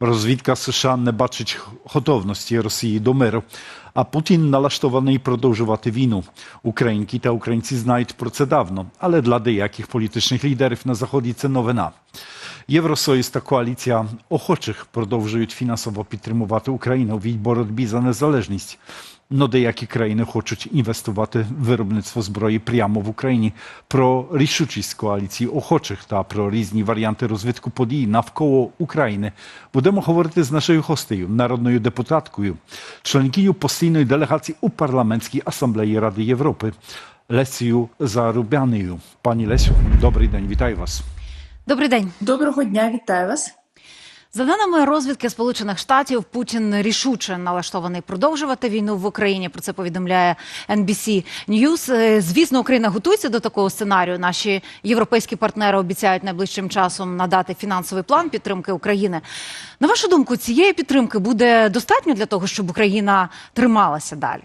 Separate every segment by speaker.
Speaker 1: Розвідка США не бачить готовності Росії до миру, а Путін налаштований продовжувати війну. Українки та українці знають про це давно, але для деяких політичних лідерів на заході це новина. Євросоюз та коаліція охочих продовжують фінансово підтримувати Україну в її боротьбі за незалежність. Но деякі країни хочуть інвестувати в виробництво зброї прямо в Україні. Про рішучість коаліції охочих та про різні варіанти розвитку подій навколо України будемо говорити з нашою гостею, народною депутаткою, членкиню постійної делегації у парламентській асамблеї Ради Європи Лесією Зарубяною. Пані Лесю, добрий день, вітаю вас.
Speaker 2: Добрий день.
Speaker 3: Доброго дня, вітаю вас.
Speaker 2: За даними розвідки Сполучених Штатів, Путін рішуче налаштований продовжувати війну в Україні. Про це повідомляє NBC News. Е, Звісно, Україна готується до такого сценарію. Наші європейські партнери обіцяють найближчим часом надати фінансовий план підтримки України. На вашу думку, цієї підтримки буде достатньо для того, щоб Україна трималася далі?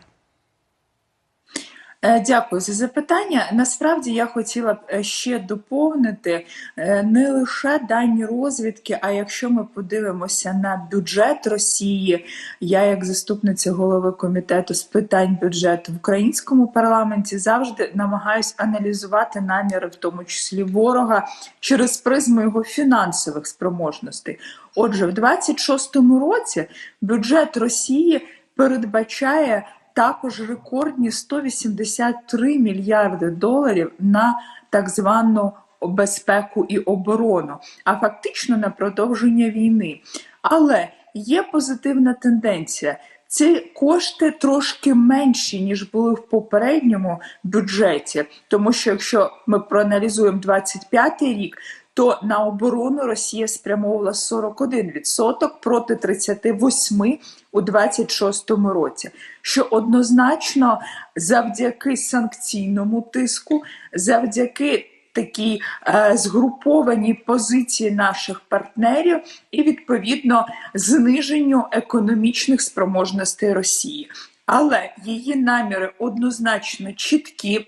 Speaker 3: Е, Дякую за запитання. Насправді я хотіла б е, ще доповнити е, не лише дані розвідки, а якщо ми подивимося на бюджет Росії, я, як заступниця голови комітету з питань бюджету в українському парламенті, завжди намагаюсь аналізувати наміри, в тому числі ворога, через призму його фінансових спроможностей. Отже, в 26-му році бюджет Росії передбачає також рекордні 183 мільярди доларів на так звану безпеку і оборону, а фактично на продовження війни. Але є позитивна тенденція. Ці кошти трошки менші, ніж були в попередньому бюджеті, тому що якщо ми проаналізуємо 25-й рік, то на оборону Росія спрямовувала 41% проти 38% у 26-му році, що однозначно завдяки санкційному тиску, завдяки такій е, згрупованій позиції наших партнерів і відповідно зниженню економічних спроможностей Росії. Але її наміри однозначно чіткі.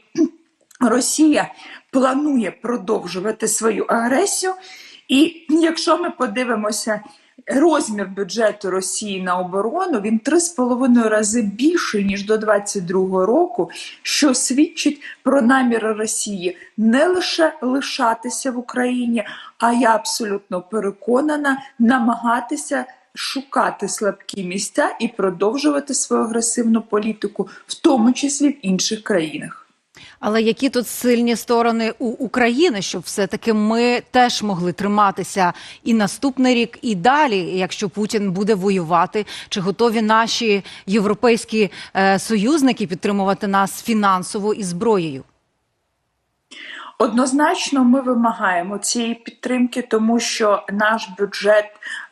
Speaker 3: Росія планує продовжувати свою агресію, і якщо ми подивимося розмір бюджету Росії на оборону, він 3,5 рази більший ніж до 2022 року, що свідчить про наміри Росії не лише лишатися в Україні, а я абсолютно переконана намагатися. Шукати слабкі місця і продовжувати свою агресивну політику, в тому числі в інших країнах.
Speaker 2: Але які тут сильні сторони у України, щоб все-таки ми теж могли триматися і наступний рік, і далі, якщо Путін буде воювати, чи готові наші європейські е, союзники підтримувати нас фінансово і зброєю?
Speaker 3: Однозначно, ми вимагаємо цієї підтримки, тому що наш бюджет,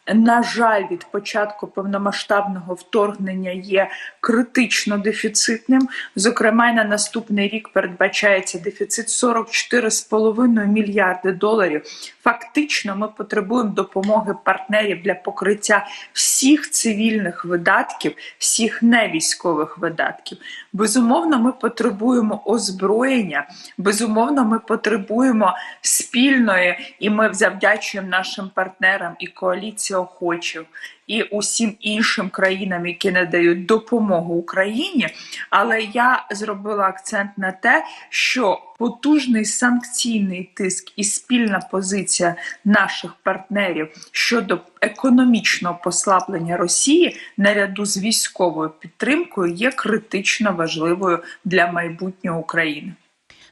Speaker 3: на жаль, від початку повномасштабного вторгнення є критично дефіцитним. Зокрема, на наступний рік передбачається дефіцит 44,5 мільярди доларів. Фактично, ми потребуємо допомоги партнерів для покриття всіх цивільних видатків, всіх невійськових видатків. Безумовно, ми потребуємо озброєння. Безумовно, ми потребуємо спільної, і ми завдячуємо нашим партнерам і коаліції охочих, і усім іншим країнам, які надають допомогу Україні. Але я зробила акцент на те, що потужний санкційний тиск і спільна позиція наших партнерів щодо економічного послаблення Росії наряду з військовою підтримкою є критично важливою для майбутнього України.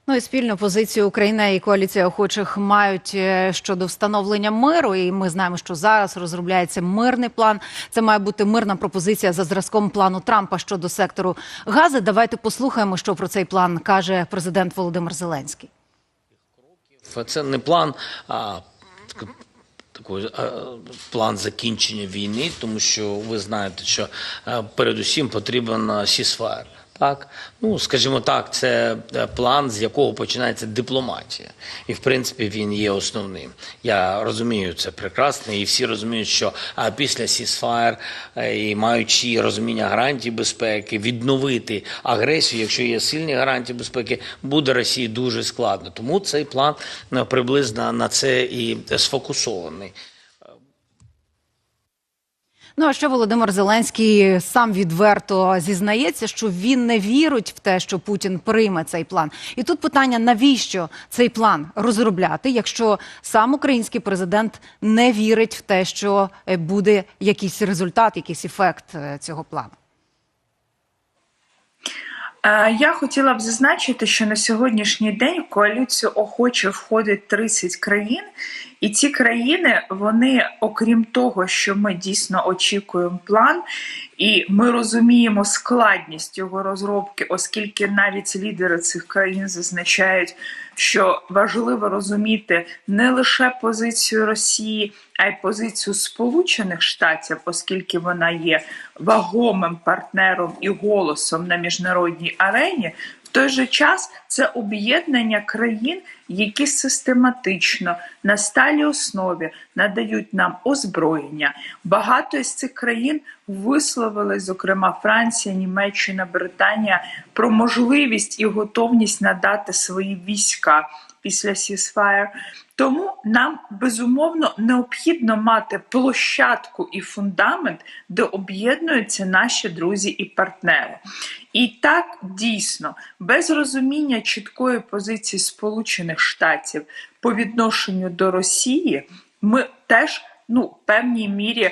Speaker 2: Ну і спільну позицію Україна і коаліція охочих мають е, щодо встановлення миру. І ми знаємо, що зараз розробляється мирний план. Це має бути мирна пропозиція за зразком плану Трампа щодо сектору Гази. Давайте послухаємо, що про цей план каже президент Володимир Зеленський.
Speaker 4: Це не план, а так- такий план закінчення війни, тому що ви знаєте, що е, передусім потрібен сісфаєр. Так, ну скажімо так, це е, план, з якого починається дипломатія, і в принципі він є основним. Я розумію це прекрасно, і всі розуміють, що після сісфаєр і маючи розуміння гарантій безпеки, відновити агресію, якщо є сильні гарантії безпеки, буде Росії дуже складно. Тому цей план е, приблизно на це і сфокусований.
Speaker 2: Ну а ще Володимир Зеленський сам відверто зізнається, що він не вірить в те, що Путін прийме цей план. І тут питання: навіщо цей план розробляти, якщо сам український президент не вірить в те, що е, буде якийсь результат, якийсь ефект е, цього плану?
Speaker 3: Я хотіла б зазначити, що на сьогоднішній день в коаліцію охоче входить 30 країн, і ці країни, вони, окрім того, що ми дійсно очікуємо план, і ми розуміємо складність його розробки, оскільки навіть лідери цих країн зазначають, що важливо розуміти не лише позицію Росії, а й позицію Сполучених Штатів, оскільки вона є вагомим партнером і голосом на міжнародній арені. Той же час це об'єднання країн, які систематично на сталій основі надають нам озброєння. Багато із цих країн висловили, зокрема Франція, Німеччина, Британія, про можливість і готовність надати свої війська після ceasefire. Тому нам безумовно необхідно мати площадку і фундамент, де об'єднуються наші друзі і партнери. І так дійсно, без розуміння чіткої позиції Сполучених Штатів по відношенню до Росії, ми теж ну, в певній мірі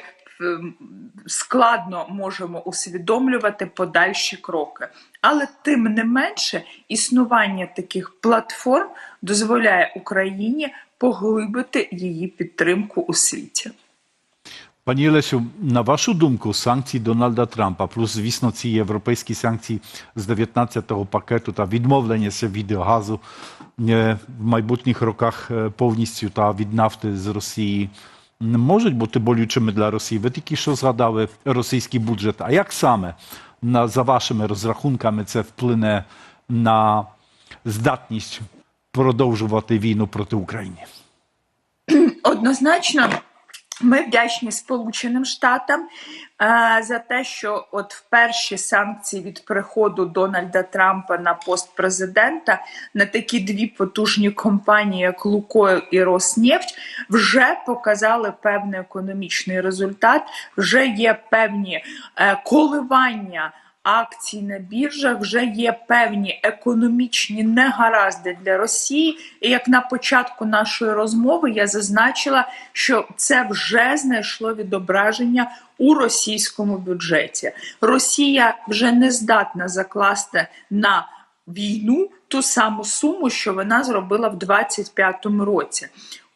Speaker 3: складно можемо усвідомлювати подальші кроки. Але тим не менше, існування таких платформ дозволяє Україні поглибити її підтримку у світі.
Speaker 1: Пані Лесю, на вашу думку, санкції Дональда Трампа, плюс, звісно, ці європейські санкції з 19-го пакету та відмовлення się від газу е, в майбутніх роках е, повністю та не можуть бути болючими для Росії. Ви тільки що згадали російський бюджет. А як саме, на, за вашими розрахунками, це вплине на здатність продовжувати війну проти України?
Speaker 3: Однозначно, ми вдячні Сполученим Штатам е, за те, що от в перші санкції від приходу Дональда Трампа на пост президента на такі дві потужні компанії, як Лукойл і Роснефть, вже показали певний економічний результат, вже є певні е, коливання. Акцій на біржах вже є певні економічні негаразди для Росії. І як на початку нашої розмови я зазначила, що це вже знайшло відображення у російському бюджеті. Росія вже не здатна закласти на війну ту саму суму, що вона зробила в 25-му році.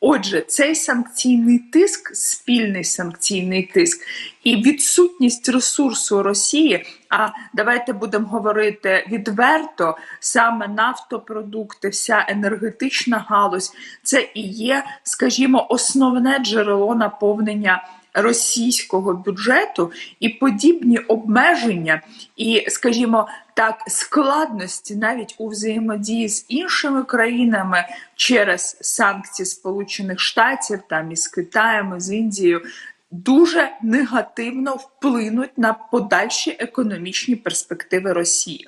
Speaker 3: Отже, цей санкційний тиск, спільний санкційний тиск і відсутність ресурсу Росії. А давайте будемо говорити відверто: саме нафтопродукти, вся енергетична галузь, це і є, скажімо, основне джерело наповнення. Російського бюджету і подібні обмеження, і, скажімо так, складності навіть у взаємодії з іншими країнами через санкції Сполучених Штатів, там із Китаєм, з Індією, дуже негативно вплинуть на подальші економічні перспективи Росії.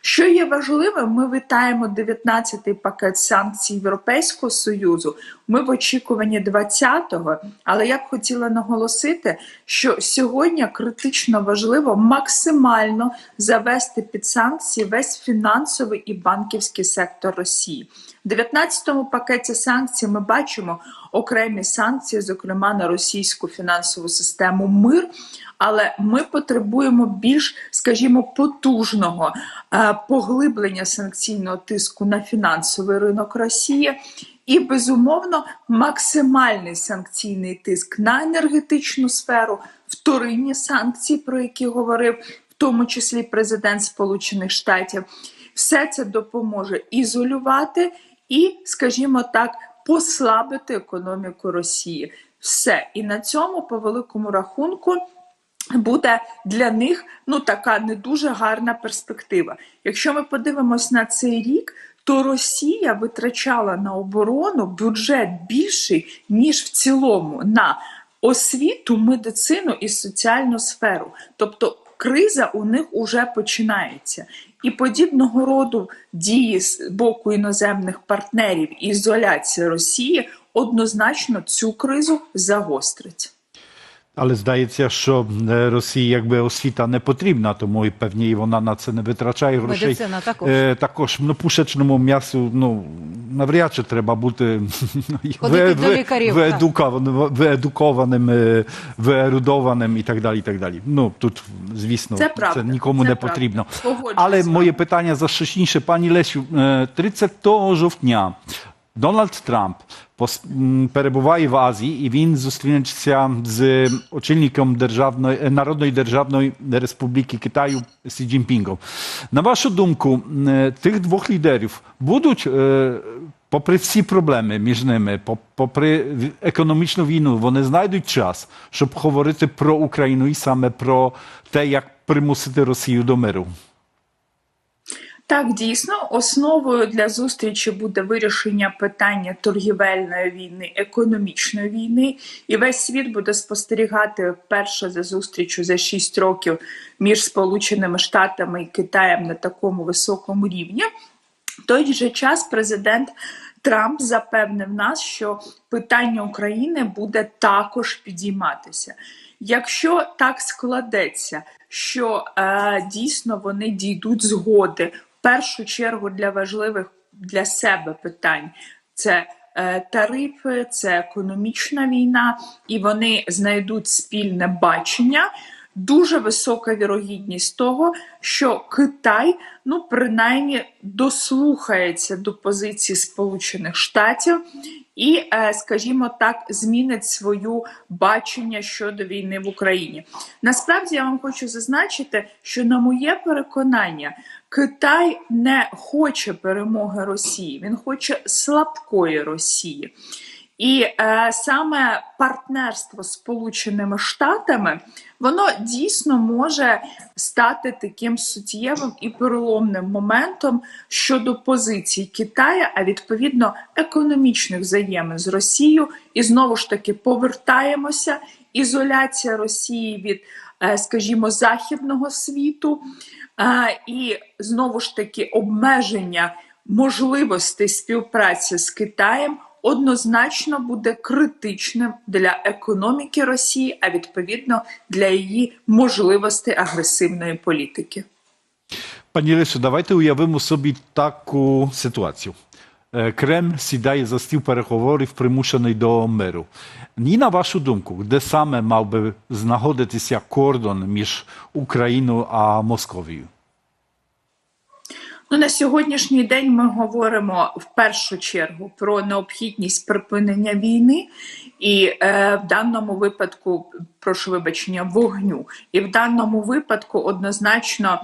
Speaker 3: Що є важливим, ми вітаємо 19-й пакет санкцій Європейського Союзу. Ми в очікуванні 20-го, але я б хотіла наголосити, що сьогодні критично важливо максимально завести під санкції весь фінансовий і банківський сектор Росії. В 19-му пакеті санкцій ми бачимо окремі санкції, зокрема на російську фінансову систему мир. Але ми потребуємо більш, скажімо, потужного е, поглиблення санкційного тиску на фінансовий ринок Росії. І безумовно максимальний санкційний тиск на енергетичну сферу, вторинні санкції, про які говорив в тому числі президент Сполучених Штатів, все це допоможе ізолювати і, скажімо так, послабити економіку Росії. Все і на цьому, по великому рахунку, буде для них ну така не дуже гарна перспектива. Якщо ми подивимось на цей рік, то Росія витрачала на оборону бюджет більший ніж в цілому на освіту, медицину і соціальну сферу. Тобто криза у них уже починається. І подібного роду дії з боку іноземних партнерів і ізоляція Росії однозначно цю кризу загострить.
Speaker 1: Але здається, що е, Росії якби освіта не потрібна, тому і певні і вона на це не витрачає грошей.
Speaker 2: Медицина також.
Speaker 1: Е, також ну, пушечному м'ясу ну, навряд чи треба бути
Speaker 2: Ходити до лікарів, так.
Speaker 1: виедукованим, виедукованим, е, виерудованим і так далі. І так далі. Ну, тут, звісно,
Speaker 3: Це правда,
Speaker 1: нікому
Speaker 3: це
Speaker 1: не
Speaker 3: правда.
Speaker 1: потрібно.
Speaker 3: Погоджуюсь
Speaker 1: Але
Speaker 3: з вами.
Speaker 1: моє питання зашочніше. Пані Лесю, е, 30 жовтня Дональд Трамп перебуває в Азії і він зустрінеться з очільником державної е, Народної Державної Республіки Китаю Сі Цзіньпінгом. На вашу думку, е, тих двох лідерів будуть, е, попри всі проблеми між ними, попри економічну війну, вони знайдуть час, щоб говорити про Україну і саме про те, як примусити Росію до миру.
Speaker 3: Так, дійсно, основою для зустрічі буде вирішення питання торгівельної війни, економічної війни, і весь світ буде спостерігати вперше за зустрічю за 6 років між Сполученими Штатами і Китаєм на такому високому рівні. В той же час президент Трамп запевнив нас, що питання України буде також підійматися. Якщо так складеться, що е, дійсно вони дійдуть згоди першу чергу для важливих для себе питань, це е, тарифи, це економічна війна, і вони знайдуть спільне бачення. Дуже висока вірогідність того, що Китай, ну принаймні, дослухається до позиції Сполучених Штатів і, е, скажімо так, змінить свою бачення щодо війни в Україні. Насправді я вам хочу зазначити, що на моє переконання, Китай не хоче перемоги Росії, він хоче слабкої Росії. І е, саме партнерство з Сполученими Штатами воно дійсно може стати таким суттєвим і переломним моментом щодо позицій Китаю, а відповідно економічних взаємин з Росією. І знову ж таки повертаємося. Ізоляція Росії від, скажімо, західного світу, е, і знову ж таки обмеження можливостей співпраці з Китаєм однозначно буде критичним для економіки Росії, а відповідно для її можливостей агресивної політики.
Speaker 1: Пані Лесю, давайте уявимо собі таку ситуацію. Кремль сідає за стіл переговорів, примушений до миру. І на вашу думку, де саме мав би знаходитися кордон між Україною а Московією?
Speaker 3: Ну, на сьогоднішній день ми говоримо в першу чергу про необхідність припинення війни, і е, в даному випадку, прошу вибачення, вогню. І в даному випадку однозначно,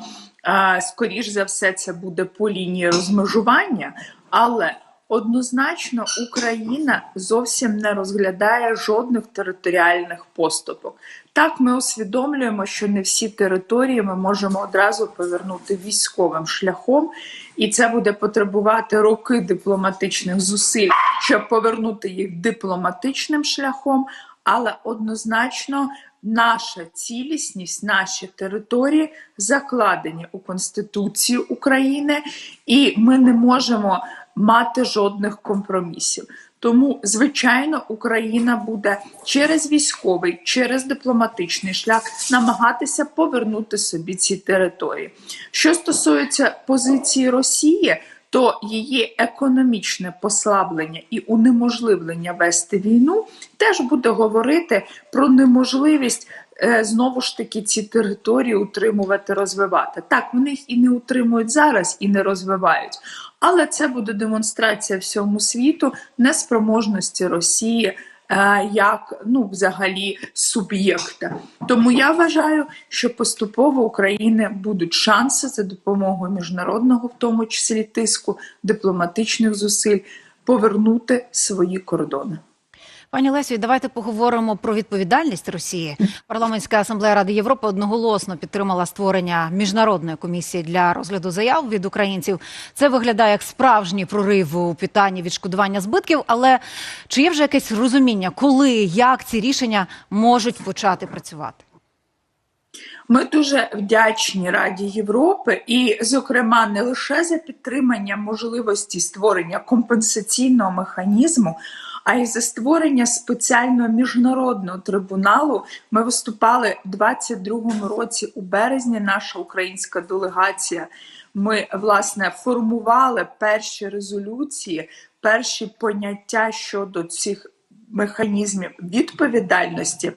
Speaker 3: скоріш за все, це буде по лінії розмежування, але однозначно Україна зовсім не розглядає жодних територіальних поступок. Так, ми усвідомлюємо, що не всі території ми можемо одразу повернути військовим шляхом, і це буде потребувати роки дипломатичних зусиль, щоб повернути їх дипломатичним шляхом, але однозначно наша цілісність, наші території закладені у Конституції України, і ми не можемо мати жодних компромісів. Тому, звичайно, Україна буде через військовий, через дипломатичний шлях намагатися повернути собі ці території. Що стосується позиції Росії, то її економічне послаблення і унеможливлення вести війну теж буде говорити про неможливість е, знову ж таки ці території утримувати, розвивати. Так, вони їх і не утримують зараз, і не розвивають. Але це буде демонстрація всьому світу неспроможності Росії як ну, взагалі суб'єкта. Тому я вважаю, що поступово України будуть шанси за допомогою міжнародного, в тому числі тиску, дипломатичних зусиль, повернути свої кордони.
Speaker 2: Пані Лесю, давайте поговоримо про відповідальність Росії. Парламентська асамблея Ради Європи одноголосно підтримала створення міжнародної комісії для розгляду заяв від українців. Це виглядає як справжній прорив у питанні відшкодування збитків. Але чи є вже якесь розуміння, коли як ці рішення можуть почати працювати?
Speaker 3: Ми дуже вдячні Раді Європи, і, зокрема, не лише за підтримання можливості створення компенсаційного механізму, а й за створення спеціального міжнародного трибуналу. Ми виступали у 22-му році у березні. Наша українська делегація. Ми власне формували перші резолюції, перші поняття щодо цих механізмів відповідальності.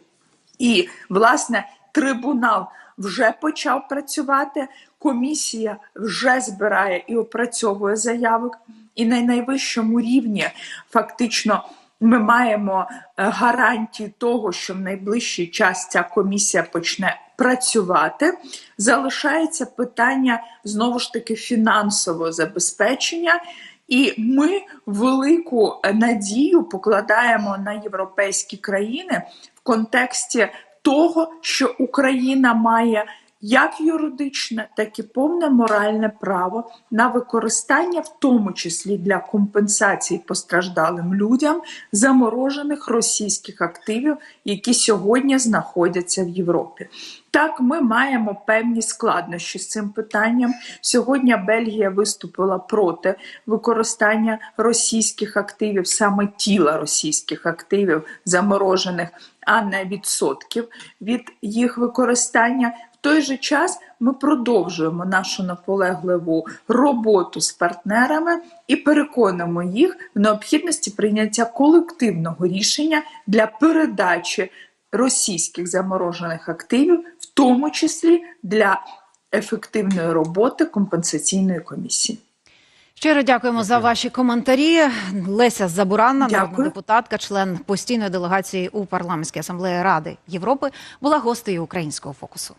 Speaker 3: І, власне, трибунал вже почав працювати, комісія вже збирає і опрацьовує заявок, і на найвищому рівні фактично. Ми маємо е, гарантії того, що в найближчий час ця комісія почне працювати. Залишається питання знову ж таки фінансового забезпечення, і ми велику е, надію покладаємо на європейські країни в контексті того, що Україна має як юридичне, так і повне моральне право на використання, в тому числі для компенсації постраждалим людям заморожених російських активів, які сьогодні знаходяться в Європі. Так, ми маємо певні складнощі з цим питанням. Сьогодні Бельгія виступила проти використання російських активів, саме тіла російських активів заморожених, а не відсотків від їх використання. В той же час ми продовжуємо нашу наполегливу роботу з партнерами і переконуємо їх в необхідності прийняття колективного рішення для передачі російських заморожених активів, в тому числі для ефективної роботи компенсаційної комісії.
Speaker 2: Щиро дякуємо за ваші коментарі. Леся Забуранна, народна депутатка, член постійної делегації у парламентській асамблеї Ради Європи, була гостею українського фокусу.